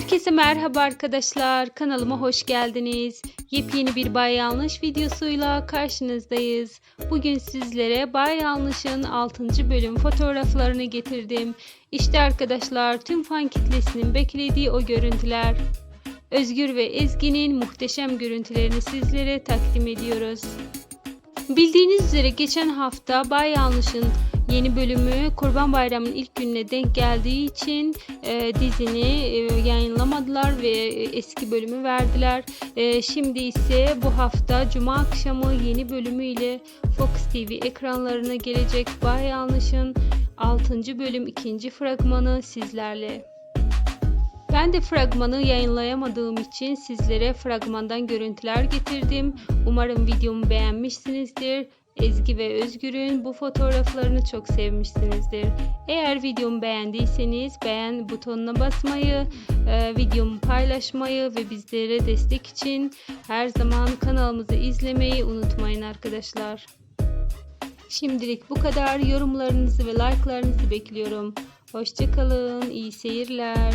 Herkese merhaba arkadaşlar. Kanalıma hoş geldiniz. Yepyeni bir Bay Yanlış videosuyla karşınızdayız. Bugün sizlere Bay Yanlış'ın 6. bölüm fotoğraflarını getirdim. İşte arkadaşlar tüm fan kitlesinin beklediği o görüntüler. Özgür ve Ezgi'nin muhteşem görüntülerini sizlere takdim ediyoruz. Bildiğiniz üzere geçen hafta Bay Yanlış'ın yeni bölümü Kurban Bayramı'nın ilk gününe denk geldiği için e, dizini e, yayınlamadılar ve e, eski bölümü verdiler. E, şimdi ise bu hafta Cuma akşamı yeni bölümüyle Fox TV ekranlarına gelecek Bay Yanlış'ın 6. bölüm 2. fragmanı sizlerle. Ben de fragmanı yayınlayamadığım için sizlere fragmandan görüntüler getirdim. Umarım videomu beğenmişsinizdir. Ezgi ve Özgür'ün bu fotoğraflarını çok sevmişsinizdir. Eğer videomu beğendiyseniz beğen butonuna basmayı, e, videomu paylaşmayı ve bizlere destek için her zaman kanalımızı izlemeyi unutmayın arkadaşlar. Şimdilik bu kadar. Yorumlarınızı ve like'larınızı bekliyorum. Hoşçakalın, iyi seyirler.